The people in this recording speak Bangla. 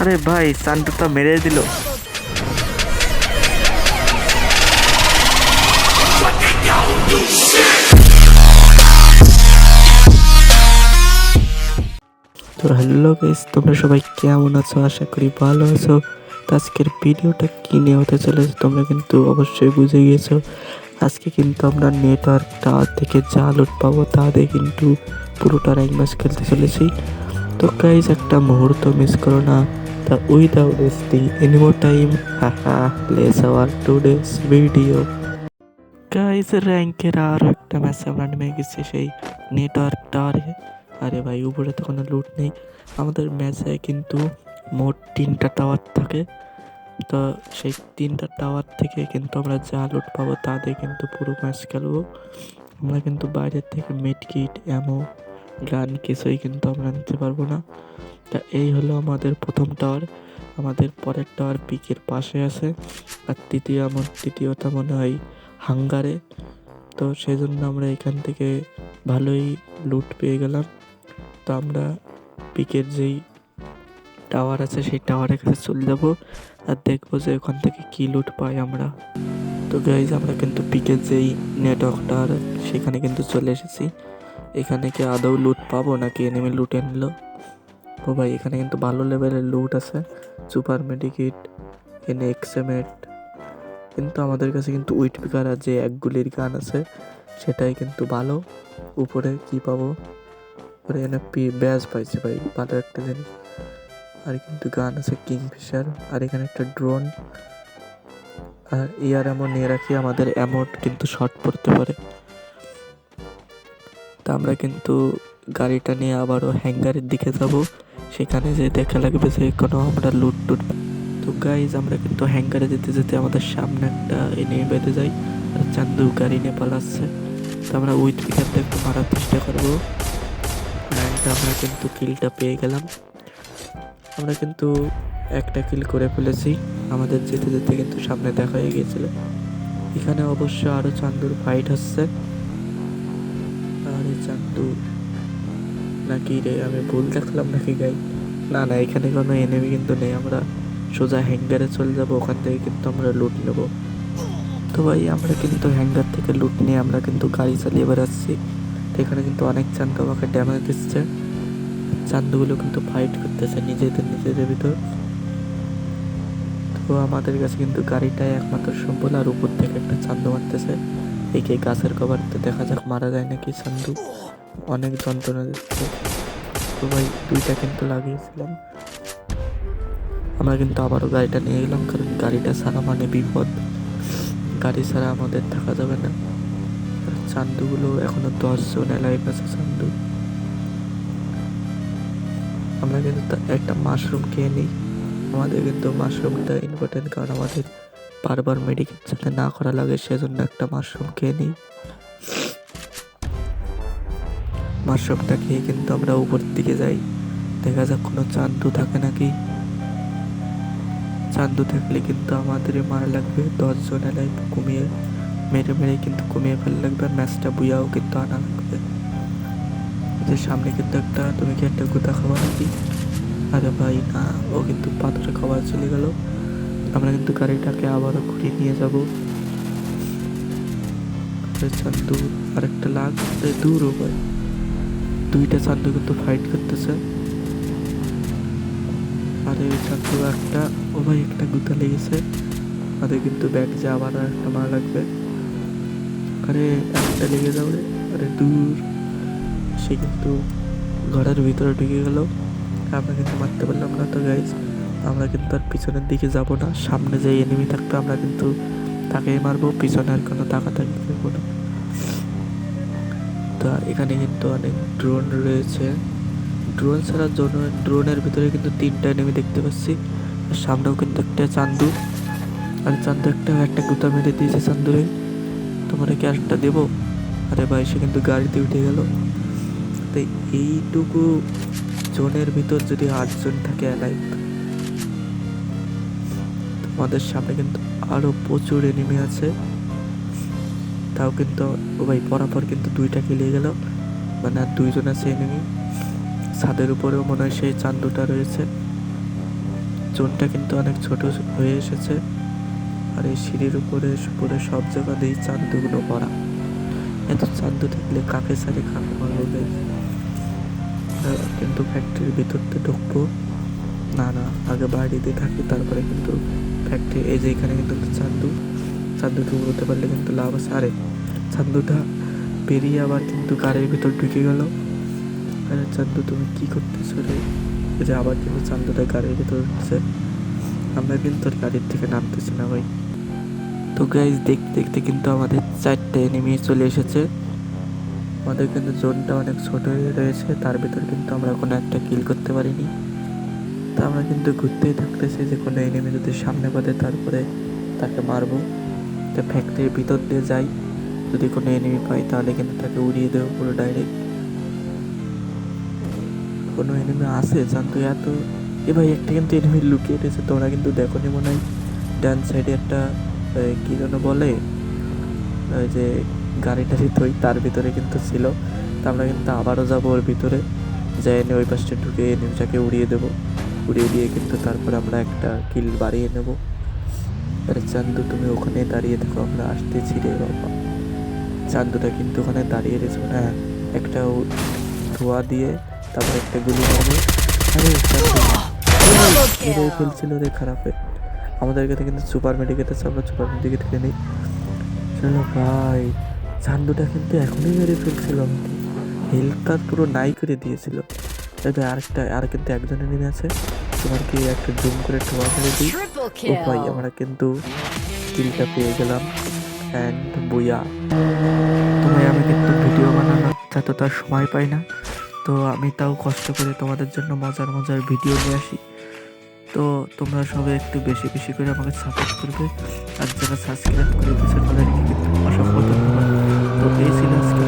আরে ভাই সান্টুটা মেরে দিল। তো হ্যালো গাইস তোমরা সবাই কেমন আছো? আশা করি ভালো আছো। আজকের ভিডিওটা কি নিয়ে হতে চলেছে তোমরা কিন্তু অবশ্যই বুঝে গিয়েছো আজকে কিন্তু আমরা নেটওয়ার্ক টাওয়ার থেকে যা লুট পাবো তা দিয়ে কিন্তু পুরোটা র্যাঙ্ক ম্যাচ খেলতে চলেছি। তো গাইজ একটা মুহূর্ত মিস করো না। তা without wasting any more time haha place our today's video guys র্যাঙ্কের আরও একটা ম্যাচে আমরা নেমে গেছি সেই নেটওয়ার্ক টাওয়ারে আরে ভাই উপরে তো কোনো লুট নেই আমাদের ম্যাচে কিন্তু মোট তিনটা টাওয়ার থাকে তো সেই তিনটা টাওয়ার থেকে কিন্তু আমরা যা লুট পাবো তা দিয়ে কিন্তু পুরো ম্যাচ খেলব আমরা কিন্তু বাইরের থেকে মেড কিট এমো গান কিছুই কিন্তু আমরা নিতে পারব না। তা এই হলো আমাদের প্রথম টাওয়ার আমাদের পরের টাওয়ার পিকের পাশে আছে। আর তৃতীয় আমার, তৃতীয়টা মনে হয় হাঙ্গারে। তো সেই জন্য আমরা এখান থেকে ভালোই লুট পেয়ে গেলাম। তো আমরা পিকের যেই টাওয়ার আছে, সেই টাওয়ারের কাছে চলে যাব। আর দেখব যে ওখান থেকে কী লুট পাই আমরা। তো গাইজ আমরা কিন্তু পিকের যেই নেটওয়ার্ক টাওয়ার সেখানে কিন্তু চলে এসেছি। এখানে কি আদৌ লুট পাবো নাকি এনিমি লুটে নিল ও ভাই, এখানে কিন্তু ভালো লেভেলের লুট আছে। সুপার মেডিকিট এনে এক্সেমেট কিন্তু আমাদের কাছে কিন্তু উইট পিকার যে এক গুলির গান আছে, সেটাই কিন্তু ভালো। উপরে কি পাবো? উপরে এনে পি ব্যাজ পাইছে ভাই, ভালো একটা জিনিস। আর কিন্তু গান আছে কিংফিশার, আর এখানে একটা ড্রোন আর ইয়ার এমন নিয়ে রাখি, আমাদের অ্যামোট কিন্তু শর্ট পড়তে পারে। তা আমরা কিন্তু গাড়িটা নিয়ে আবারও হ্যাঙ্গারের দিকে যাব। সেখানে যে দেখা লাগবে যে কোনো আমরা লুট টুট তো গাইজ আমরা কিন্তু হ্যাঙ্গারে যেতে যেতে আমাদের সামনে একটা এনিমি বেঁধে যাই আর চান্দু গাড়ি নিয়ে পালাচ্ছে। তো আমরা উইথ পিকারটা একটু মারার চেষ্টা করব। অ্যান্ড আমরা কিন্তু কিলটা পেয়ে গেলাম। আমরা কিন্তু একটা কিল করে ফেলেছি। আমাদের যেতে যেতে কিন্তু সামনে দেখা হয়ে গিয়েছিল। এখানে অবশ্য আরও চান্দুর ফাইট হচ্ছে। আরে চান্দু নাকি রে, আমি ভুল দেখলাম নাকি গাই? না না, এখানে কোনো এনিমি কিন্তু নেই। আমরা সোজা হ্যাঙ্গারে চলে যাব, ওখান থেকে কিন্তু আমরা লুট নেব। তো ভাই, আমরা কিন্তু হ্যাঙ্গার থেকে লুট নিয়ে আমরা কিন্তু গাড়ি চালিয়ে বেড়াচ্ছি। তো এখানে কিন্তু অনেক চান্দু আমাকে ড্যামেজ দিচ্ছে। চান্দুগুলো কিন্তু ফাইট করতেছে নিজেদের নিজেদের ভিতর। তো আমাদের কাছে কিন্তু গাড়িটাই একমাত্র সম্বল, আর উপর থেকে একটা চান্দু মারতেছে। একে গাছের কভারতে দেখা যাক মারা যায় নাকি চান্দু অনেক যন্ত্রণা দিচ্ছে। তো ভাই, দুইটা কিন্তু লাগিয়েছিলাম। আমরা কিন্তু আবারও গাড়িটা নিয়ে গেলাম কারণ গাড়িটা ছাড়া মানে বিপদ। গাড়ি ছাড়া আমাদের থাকা যাবে না। চান্দুগুলো এখনও দশ জন লাইফ আছে চান্দু। আমরা কিন্তু একটা মাশরুম খেয়ে নিই। আমাদের কিন্তু মাশরুমটা ইম্পর্টেন্ট কারণ আমাদের বারবার মেডিকেল যাতে না করা লাগে, সেজন্য একটা মাশরুম খেয়ে নিই। মাশরুমটা খেয়ে কিন্তু আমরা উপর দিকে যাই। দেখা যাক কোনো চান্দু থাকে নাকি। চান্দু থাকলে কিন্তু আমাদের মারা লাগবে। দশজন এলাই কমিয়ে, মেরে মেরে কিন্তু কমিয়ে ফেলা লাগবে আর ম্যাচটা বুয়াও কিন্তু আনা লাগবে। যে সামনে কিন্তু একটা, তুমি কি একটা গুতা খাওয়া নাকি? আরে ভাই, না, ও কিন্তু পাথরে খাবার চলে গেল। আমরা কিন্তু গাড়িটাকে আবারও ঘুরিয়ে নিয়ে যাব। চান্দু, আরেকটা লাগ আরে দূর ভাই। দুইটা চান্দু কিন্তু ফাইট করতেছে। আর ওই চান্দু একটা, ও ভাই একটা গুতা লেগেছে। আমাদের কিন্তু ব্যাগ যে আবার আর একটা মারা লাগবে। আরে, একটা লেগে যাও রে। আরে দূর। সে কিন্তু ঘরের ভিতরে ঢুকে গেল। আমরা কিন্তু মারতে পারলাম না তো গাইজ আমরা কিন্তু আর পিছনের দিকে যাব না। সামনে যে এনিমি থাকবে, আমরা কিন্তু তাকেই মারবো, পিছনে আর কোনো টাকা থাকবে না। তো এখানে কিন্তু অনেক ড্রোন রয়েছে। ড্রোন ছাড়া ড্রোনের ভিতরে কিন্তু তিনটা এনিমি দেখতে পাচ্ছি। আর সামনেও কিন্তু একটা চান্দু। আর চান্দু একটা একটা গুতা মেরে দিয়েছে চান্দুরে। তোমার কি আরেকটা দেবো? আরে ভাই, সে কিন্তু গাড়িতে উঠে গেল। তাই এইটুকু জোনের ভিতর যদি আটজন থাকে অ্যালাইভ আমাদের সামনে কিন্তু আরও প্রচুর এনিমি আছে। তাও কিন্তু, ও ভাই পরাপর কিন্তু দুইটা খেলিয়ে গেল। মানে আর দুইজন আছে এনিমি ছাদের উপরেও মনে হয় সেই চান্দুটা রয়েছে। জোনটা কিন্তু অনেক ছোট হয়ে এসেছে। আর এই সিঁড়ির উপরে উপরে সব জায়গাতেই চান্দুগুলো ভরা। এত চান্দু থাকলে কাকে সারে কাকে guys? কিন্তু ফ্যাক্টরির ভিতরতে ঢুকবো। না না, আগে বাড়িতে থাকি, তারপরে কিন্তু ফ্যাক্টরি এই যে এখানে কিন্তু একটা চান্দু চান্দুকে উড়োতে পারলে কিন্তু লাভ আছে। আরে চান্দুটা পেরিয়ে আবার কিন্তু গাড়ির ভিতর ঢুকে গেল। আরে চান্দু তুমি কী করতেছো রে? যে আবার কিন্তু চান্দুটা গাড়ির ভিতর উঠছে। আমরা কিন্তু গাড়ির থেকে নামতেছি না ভাই। তো গাইজ দেখতে দেখতে কিন্তু আমাদের চারটে এনিমি চলে এসেছে। আমাদের কিন্তু জোনটা অনেক ছোট হয়ে রয়েছে। তার ভিতর কিন্তু আমরা কোনো একটা কিল করতে পারিনি। তা আমরা কিন্তু ঘুরতেই থাকতেছি যে কোনো এনিমি যদি সামনে বাঁধে তারপরে তাকে মারবো। তো ফ্যাক্টরির ভিতর দিয়ে যাই। যদি কোনো এনিমি পাই তাহলে কিন্তু তাকে উড়িয়ে দেবো পুরো ডাইরেক্ট কোনো এনিমি আছে? জানতো এত এ ভাই, একটা কিন্তু এনিমি লুকিয়ে রয়েছে, তোমরা কিন্তু দেখো নি মনে হয়? ডান সাইডে একটা কি যেন বলে? ওই যে গাড়িটা থই তার ভিতরে কিন্তু ছিল। তা আমরা কিন্তু আবারও যাব ওর ভিতরে। যাই এনে ওই পাশটা ঢুকে এনিমিটাকে উড়িয়ে দেবো। উড়িয়ে দিয়ে কিন্তু তারপর আমরা একটা কিল বাড়িয়ে নেব। আরে চান্দু, তুমি ওখানে দাঁড়িয়ে থাকো আমরা আসতেছি রে বাবা। চান্দুটা কিন্তু ওখানে দাঁড়িয়ে রয়েছে। হ্যাঁ একটা ধোয়া দিয়ে তারপর একটা গুলি ফেলছিল রে খারাপে। আমাদের কাছে কিন্তু সুপার মেডিকেট আছে, আমরা সুপার মেডিকেট খেয়ে নিই। চলো ভাই, চান্দুটা কিন্তু এখনই মেরে ফেলছিল আমাকে হেলথটা পুরো নাই করে দিয়েছিল। তবে আরেকটা আর কিন্তু একজনে নেমে আছে। তোমার কি একটা জুম করে ঠোয়া করে দিই। ও ভাই আমরা কিন্তু কিলটা পেয়ে গেলাম। অ্যান্ড বুয়া তো ভাই আমি কিন্তু ভিডিও বানানোর সময় পাই না। তো আমি তাও কষ্ট করে তোমাদের জন্য মজার মজার ভিডিও নিয়ে আসি। তো তোমরা সবাই একটু বেশি বেশি করে আমাকে সাপোর্ট করবে। আর যারা সাবস্ক্রাইব করে দিয়েছে তাদেরকে কিন্তু অসংখ্য ধন্যবাদ। তো এই ছিল আজকের